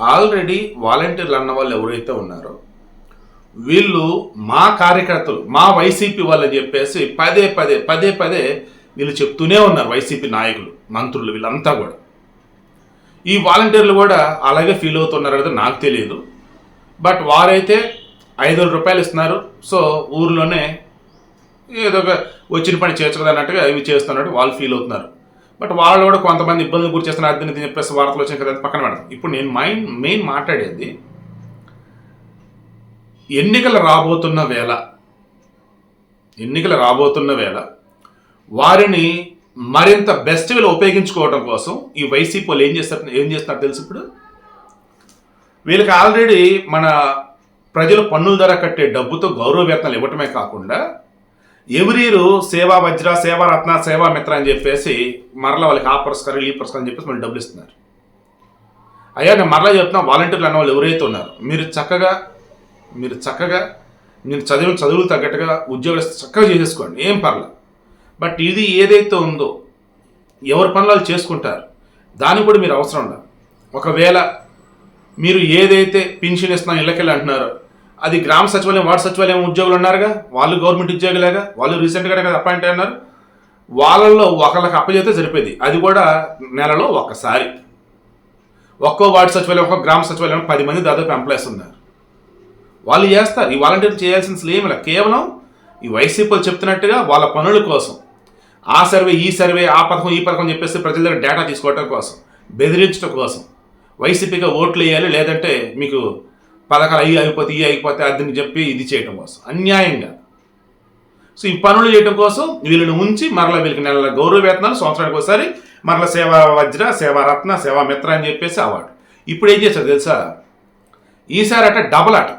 Already వాలంటీర్లు అన్న వాళ్ళు ఎవరైతే ఉన్నారో వీళ్ళు మా కార్యకర్తలు మా వైసీపీ వాళ్ళని చెప్పేసి పదే పదే పదే పదే వీళ్ళు చెప్తూనే ఉన్నారు వైసీపీ నాయకులు మంత్రులు వీళ్ళంతా కూడా. ఈ వాలంటీర్లు కూడా అలాగే ఫీల్ అవుతున్నారు అనేది నాకు తెలియదు. బట్ వారైతే ఐదు వేల రూపాయలు ఇస్తున్నారు. సో ఊర్లోనే ఏదో ఒక వచ్చిన పని చేయొచ్చు అన్నట్టుగా ఇవి చేస్తున్నట్టు వాళ్ళు ఫీల్ అవుతున్నారు. బట్ వాళ్ళు కూడా కొంతమంది ఇబ్బందులు గురి చేస్తున్నారు అది ఇది చెప్పేసి వార్తలు వచ్చిన కదా పక్కన పెడతాం. ఇప్పుడు నేను మైండ్ మెయిన్ మాట్లాడేది ఎన్నికలు రాబోతున్న వేళ ఎన్నికలు రాబోతున్న వేళ వారిని మరింత బెస్ట్ వీళ్ళు ఉపయోగించుకోవడం కోసం ఈ వైసీపీ వాళ్ళు ఏం చేస్తారు ఏం చేస్తున్నారు తెలుసు ఇప్పుడు? వీళ్ళకి ఆల్రెడీ మన ప్రజలు పన్నుల ధర కట్టే డబ్బుతో గౌరవ వేతనాలు ఇవ్వటమే కాకుండా ఎవరీరు సేవా వజ్ర సేవా రత్న సేవా మిత్ర అని చెప్పేసి మరలా వాళ్ళకి ఆ పురస్కారం ఈ పురస్కారం అని చెప్పేసి మళ్ళీ డబ్బులు ఇస్తున్నారు. అయ్యా నేను మరలా చెప్తున్నా వాలంటీర్లు అన్న వాళ్ళు ఎవరైతే ఉన్నారో మీరు చక్కగా మీరు చక్కగా మీరు చదివిన చదువులు తగ్గట్టుగా ఉద్యోగాలు చక్కగా చేసేసుకోండి ఏం పర్లేదు బట్ ఇది ఏదైతే ఉందో ఎవరి పనులు వాళ్ళు చేసుకుంటారు దానికి కూడా మీరు అవసరం ఉండదు ఒకవేళ మీరు ఏదైతే పింఛన్ ఇస్తున్నాం ఇళ్ళకెళ్ళి అంటున్నారో అది గ్రామ సచివాలయం వార్డు సచివాలయం ఉద్యోగులు ఉన్నారుగా వాళ్ళు గవర్నమెంట్ ఉద్యోగులేగా? వాళ్ళు రీసెంట్గా కదా అపాయింట్ అయినారు వాళ్ళల్లో ఒకళ్ళకి అప్పచెప్తే సరిపోయింది. అది కూడా నెలలో ఒక్కసారి. ఒక్కో వార్డు సచివాలయం ఒక్కో గ్రామ సచివాలయం పది మంది దాదాపు ఎంప్లాయీస్ ఉన్నారు. వాళ్ళు చేస్తారు. ఈ వాలంటీర్లు చేయాల్సిన అసలు ఏమి కేవలం ఈ వైసీపీలు చెప్తున్నట్టుగా వాళ్ళ పనుల కోసం. ఆ సర్వే ఈ సర్వే ఆ పథకం ఈ పథకం చెప్పేసి ప్రజల దగ్గర డేటా తీసుకోవడం కోసం. బెదిరించడం కోసం. వైసీపీగా ఓట్లు వేయాలి లేదంటే మీకు పథకాలు అయ్యి అయిపోతే ఇవి అయిపోతే అదని చెప్పి ఇది చేయటం కోసం. అన్యాయంగా సో ఈ పనులు చేయడం కోసం వీళ్ళని ఉంచి మరలా వీళ్ళకి నెలల గౌరవ వేతనాలు సంవత్సరానికి ఒకసారి మరల సేవా వజ్ర సేవారత్న మిత్ర అని చెప్పేసి అవార్డు. ఇప్పుడు ఏం చేశారు తెలుసా? ఈసారి అట డబల్ అట.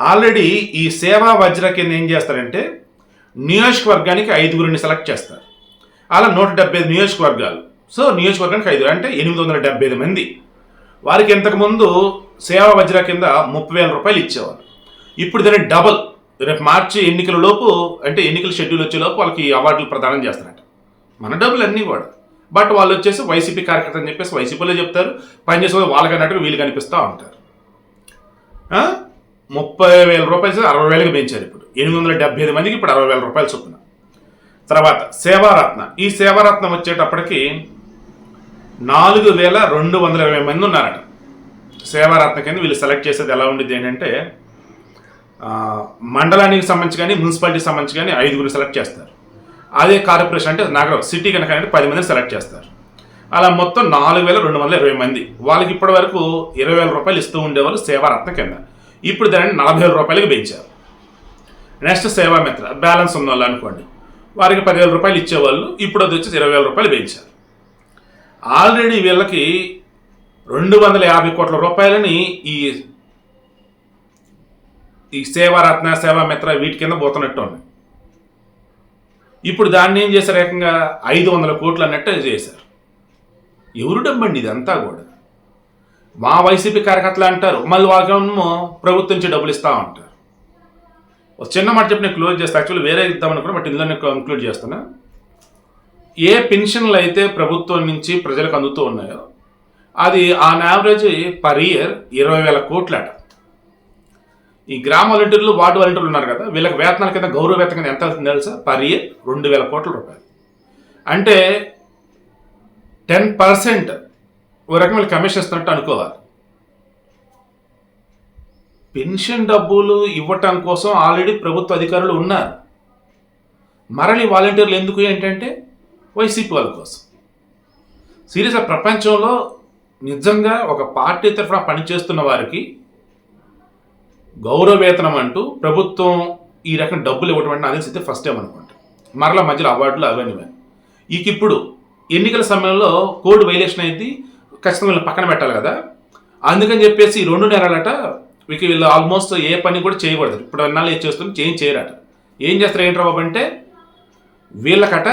ఆల్రెడీ ఈ సేవా వజ్ర కింద ఏం చేస్తారంటే నియోజకవర్గానికి ఐదుగురిని సెలెక్ట్ చేస్తారు. అలా నూట డెబ్బై ఐదు నియోజకవర్గాలు. సో నియోజకవర్గానికి ఐదు అంటే ఎనిమిది వందల డెబ్బై ఐదు మంది. వారికి ఇంతకుముందు సేవా వజ్ర కింద ముప్పై వేల రూపాయలు ఇచ్చేవారు ఇప్పుడు దాన్ని డబల్. రేపు మార్చి ఎన్నికల లోపు అంటే ఎన్నికల షెడ్యూల్ వచ్చే లోపు వాళ్ళకి అవార్డులు ప్రదానం చేస్తారట. మన డబ్బులు అన్నీ కూడా. బట్ వాళ్ళు వచ్చేసి వైసీపీ కార్యకర్త అని చెప్పేసి వైసీపీలో చెప్తారు. పనిచేసే వాళ్ళకి అన్నట్టుగా వీళ్ళు కనిపిస్తూ ఉంటారు. ముప్పై వేల రూపాయలు అరవై వేలకు పెంచారు ఇప్పుడు. ఎనిమిది వందల డెబ్బై ఐదు మందికి ఇప్పుడు అరవై వేల రూపాయలు చొప్పున. తర్వాత సేవారత్న. ఈ సేవారత్నం వచ్చేటప్పటికి నాలుగు వేల రెండు వందల ఇరవై మంది ఉన్నారట. సేవారత్న కింద వీళ్ళు సెలెక్ట్ చేసేది ఎలా ఉండేది ఏంటంటే మండలానికి సంబంధించి కానీ మున్సిపాలిటీకి సంబంధించి కానీ ఐదుగురు సెలెక్ట్ చేస్తారు. అదే కార్పొరేషన్ అంటే నగరం సిటీ కనుక అంటే పది మందిని సెలెక్ట్ చేస్తారు. అలా మొత్తం నాలుగు వేల రెండు వందల ఇరవై మంది. వాళ్ళకి ఇప్పటి వరకు ఇరవై వేల రూపాయలు ఇస్తూ ఉండేవాళ్ళు సేవారత్న కింద. ఇప్పుడు దానిని నలభై వేల రూపాయలకి పెంచారు. నెక్స్ట్ సేవామిత్ర బ్యాలెన్స్ ఉన్న వాళ్ళు అనుకోండి. వారికి పదివేల రూపాయలు ఇచ్చేవాళ్ళు ఇప్పుడు అది వచ్చేసి ఇరవై వేల రూపాయలు పెంచారు. ఆల్రెడీ వీళ్ళకి రెండు వందల యాభై కోట్ల రూపాయలని ఈ ఈ సేవారత్న సేవామిత్ర వీటి కింద పోతున్నట్టు ఉంది ఇప్పుడు దాన్ని ఏం చేశారు? ఏకంగా ఐదు వందల కోట్లు అన్నట్టు చేశారు. ఎవరు డబ్బండి ఇదంతా కూడా? మా వైసీపీ కార్యకర్తలు అంటారు మళ్ళీ వాళ్ళకేమో ప్రభుత్వం నుంచి డబ్బులు ఇస్తా ఉంటారు ఒక చిన్న మాట చెప్పి నేను క్లోజ్ చేస్తాను యాక్చువల్లీ వేరే ఇద్దాం అనుకున్నా బట్ ఇందులో నేను కంక్లూడ్ చేస్తున్నా. ఏ పెన్షన్లు అయితే ప్రభుత్వం నుంచి ప్రజలకు అందుతూ ఉన్నాయో అది ఆన్ యావరేజ్ పర్ ఇయర్ ఇరవై వేల కోట్లట. ఈ గ్రామ వాలంటీర్లు వార్డు వాలంటీర్లు ఉన్నారు కదా వీళ్ళకి వేతనాల కింద గౌరవ వేతనం కింద ఎంత అవుతుంది తెలుసా? పర్ ఇయర్ రెండు వేల కోట్ల రూపాయలు. అంటే టెన్ పర్సెంట్ ఓ రకమైన కమిషన్ ఇస్తున్నట్టు అనుకోవాలి. పెన్షన్ డబ్బులు ఇవ్వటం కోసం ఆల్రెడీ ప్రభుత్వ అధికారులు ఉన్నారు. మరలి వాలంటీర్లు ఎందుకు ఏంటంటే వైసీపీ వాళ్ళ కోసం. సీరియస్గా ప్రపంచంలో నిజంగా ఒక పార్టీ తరఫున పనిచేస్తున్న వారికి గౌరవ వేతనం అంటూ ప్రభుత్వం ఈ రకం డబ్బులు ఇవ్వటం అంటే అదే అయితే ఫస్ట్ టైం అనుకుంటా. మరలా మధ్యలో అవార్డులు అవన్నీ ఇక ఇప్పుడు ఎన్నికల సమయంలో కోడ్ వైలేషన్ అయింది ఖచ్చితంగా వీళ్ళని పక్కన పెట్టాలి కదా. అందుకని చెప్పేసి రెండు నెలలట వీకి వీళ్ళు ఆల్మోస్ట్ ఏ పని కూడా చేయకూడదు. ఇప్పుడు అన్నాళ్ళు ఏం చేస్తుంది చేంజ్ చేయరట. ఏం చేస్తారు ఏంటి బాబు అంటే వీళ్ళకట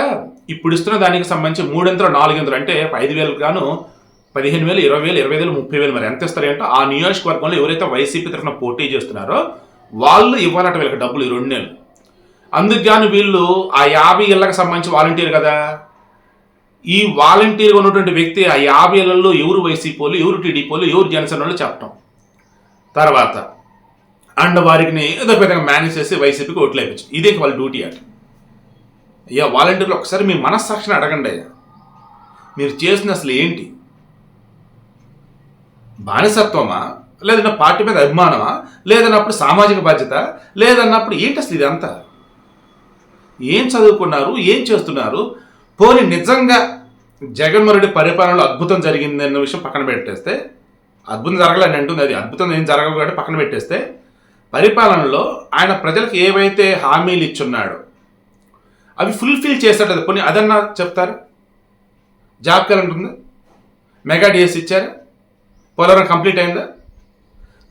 ఇప్పుడు ఇస్తున్న దానికి సంబంధించి మూడింతలు నాలుగెంతలు అంటే ఐదు వేలకు గాను పదిహేను వేలు ఇరవై వేలు ఇరవై వేలు ముప్పై వేలు మరి ఎంత ఇస్తారు అంటే ఆ నియోజకవర్గంలో ఎవరైతే వైసీపీ తరఫున పోటీ చేస్తున్నారో వాళ్ళు ఇవ్వాలట వీళ్ళకి డబ్బులు ఈ రెండు నెలలు. అందుకు వీళ్ళు ఆ యాభై ఇళ్ళకి సంబంధించి వాలంటీర్ కదా. ఈ వాలంటీర్గా ఉన్నటువంటి వ్యక్తి ఆ యాభైలలో ఎవరు వైసీపీలు ఎవరు టీడీపీలు ఎవరు జనసేన వాళ్ళు చెప్పటం. తర్వాత అండ్ వారికి ఏదో విధంగా మేనేజ్ చేసి వైసీపీకి ఓట్లు వేయచ్చు ఇదే వాళ్ళ డ్యూటీ అట. అయ్యా వాలంటీర్లు ఒకసారి మీ మనస్సాక్షిని అడగండి అయ్యా. మీరు చేసిన అసలు ఏంటి? బానిసత్వమా? లేదన్న పార్టీ మీద అభిమానమా? లేదన్నప్పుడు సామాజిక బాధ్యత? లేదన్నప్పుడు ఏంటి అసలు ఇదంతా? ఏం చదువుకున్నారు? ఏం చేస్తున్నారు? పోని నిజంగా జగన్మోహన్ పరిపాలనలో అద్భుతం జరిగింది అన్న విషయం పక్కన పెట్టేస్తే అద్భుతం జరగలేని అంటుంది. అది అద్భుతం ఏం జరగదు కాబట్టి పక్కన పెట్టేస్తే పరిపాలనలో ఆయన ప్రజలకు ఏవైతే హామీలు ఇచ్చున్నాడో అవి ఫుల్ఫిల్ చేసేటది కొన్ని అదన్నా చెప్తారు? జాబ్ క్యాలెండర్ ఉంటుంది మెగా డిఎస్ ఇచ్చారా? పోలవరం కంప్లీట్ అయిందా?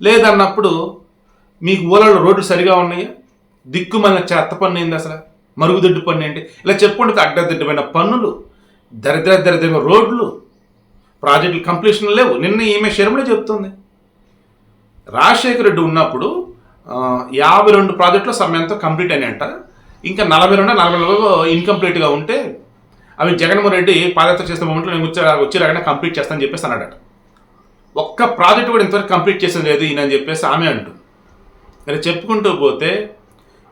లేదన్నప్పుడు మీకు ఊళ్ళలో రోడ్లు సరిగా ఉన్నాయా? మన చెత్త పన్ను ఏంది అసలు? మరుగుదొడ్డు పన్ను ఏంటి? ఇలా చెప్పుకుంటే అడ్డదిడ్డమైన పన్నులు దరిద్ర దరిద్రమైన రోడ్లు ప్రాజెక్టులు కంప్లీషన్ లేవు. నిన్న ఈమె షర్మిల చెప్తుంది. రాజశేఖర రెడ్డి ఉన్నప్పుడు యాభై రెండు ప్రాజెక్టులు సమయంతో కంప్లీట్ అయినాయంట. ఇంకా నలభై రెండు నలభై నాలుగు ఇన్కంప్లీట్గా ఉంటే అవి జగన్మోహన్ రెడ్డి పాదయాత్ర చేసిన మూమెంట్లో నేను వచ్చి వచ్చేలాగానే కంప్లీట్ చేస్తానని చెప్పేసి అన్నాడట. ఒక్క ప్రాజెక్ట్ కూడా ఇంతవరకు కంప్లీట్ చేసేది లేదు ఈయన అని చెప్పేసి ఆమె అంటుంది. మరి చెప్పుకుంటూ పోతే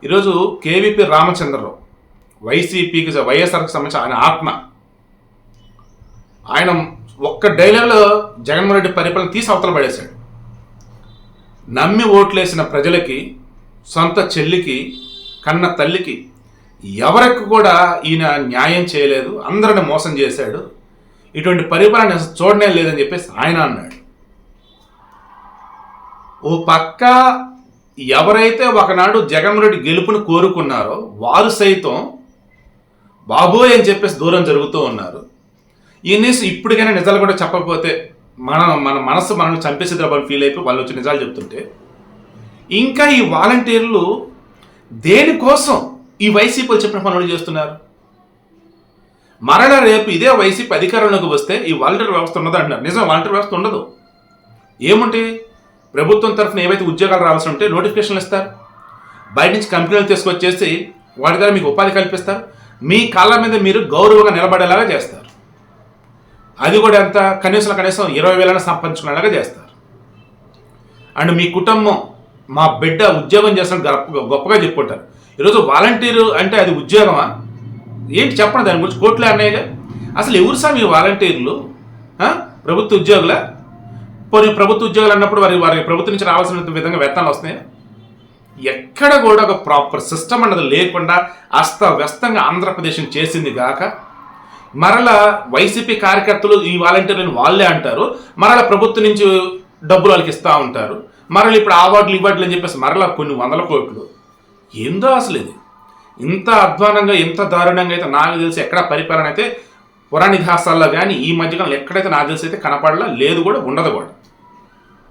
ఈరోజు కేవీపీ రామచంద్రరావు వైసీపీకి వైఎస్ఆర్కి సంబంధించిన ఆయన ఆత్మ. ఆయన ఒక్క డైలాగ్లో జగన్మోహన్ రెడ్డి పరిపాలన తీసి అవతల పడేశాడు. నమ్మి ఓట్లేసిన ప్రజలకి సొంత చెల్లికి కన్న తల్లికి ఎవరికి కూడా ఈయన న్యాయం చేయలేదు అందరిని మోసం చేశాడు. ఇటువంటి పరిపాలన చూడనే లేదని చెప్పేసి ఆయన అన్నాడు. ఓ పక్క ఎవరైతే ఒకనాడు జగన్ రెడ్డి గెలుపును కోరుకున్నారో వారు సైతం బాబోయ్ అని చెప్పేసి దూరం జరుగుతూ ఉన్నారు. ఈయన ఇప్పటికైనా నిజాలు కూడా చెప్పకపోతే మన మన మనసు మనల్ని చంపేసేద్దామని ఫీల్ అయిపోయి వాళ్ళు వచ్చి నిజాలు చెప్తుంటే. ఇంకా ఈ వాలంటీర్లు దేనికోసం ఈ వైసీపీలు చెప్పిన పనులు చేస్తున్నారు? మరణ రేపు ఇదే వైసీపీ అధికారంలోకి వస్తే ఈ వాలంటీర్ వ్యవస్థ ఉన్నది అంటున్నారు నిజం వాలంటీర్ వ్యవస్థ ఉండదు. ఏముంటాయి? ప్రభుత్వం తరఫున ఏవైతే ఉద్యోగాలు రావాల్సి ఉంటే నోటిఫికేషన్లు ఇస్తారు. బయట నుంచి కంపెనీలు తీసుకొచ్చేసి వాటి ద్వారా మీకు ఉపాధి కల్పిస్తారు. మీ కాళ్ళ మీద మీరు గౌరవంగా నిలబడేలాగా చేస్తారు. అది కూడా ఎంత? కనీసం కనీసం ఇరవై వేలైనా సంపాదించుకునేలాగా చేస్తారు. అండ్ మీ కుటుంబం మా బిడ్డ ఉద్యోగం చేసిన గొప్ప గొప్పగా చెప్పుకుంటారు. ఈరోజు వాలంటీరు అంటే అది ఉద్యోగమా? ఏంటి చెప్పండి దాని గురించి కోట్లే అన్నాయిగా అసలు ఎవరు సార్ మీ వాలంటీర్లు? ప్రభుత్వ ఉద్యోగుల? పోనీ ప్రభుత్వ ఉద్యోగాలు అన్నప్పుడు వారి వారి ప్రభుత్వం నుంచి రావాల్సిన విధంగా వేతనాలు వస్తున్నాయి? ఎక్కడ కూడా ఒక ప్రాపర్ సిస్టమ్ అన్నది లేకుండా అస్తవ్యస్తంగా ఆంధ్రప్రదేశ్ చేసింది గాక మరలా వైసీపీ కార్యకర్తలు ఈ వాలంటీర్లను వాళ్ళే అంటారు. మరలా ప్రభుత్వం నుంచి డబ్బులు వాళ్ళకి ఇస్తూ ఉంటారు. మరలా ఇప్పుడు అవార్డులు ఇవార్డులు అని చెప్పేసి మరలా కొన్ని వందల కోట్లు. ఏందో అసలు ఇది? ఇంత అధ్వానంగా ఇంత దారుణంగా అయితే నాకు తెలిసి ఎక్కడ పరిపాలన అయితే పురాణ ఇతిహాసాల్లో కానీ ఈ మధ్యకాలంలో ఎక్కడైతే నాకు తెలిసి అయితే కనపడలా లేదు కూడా ఉండదు కూడా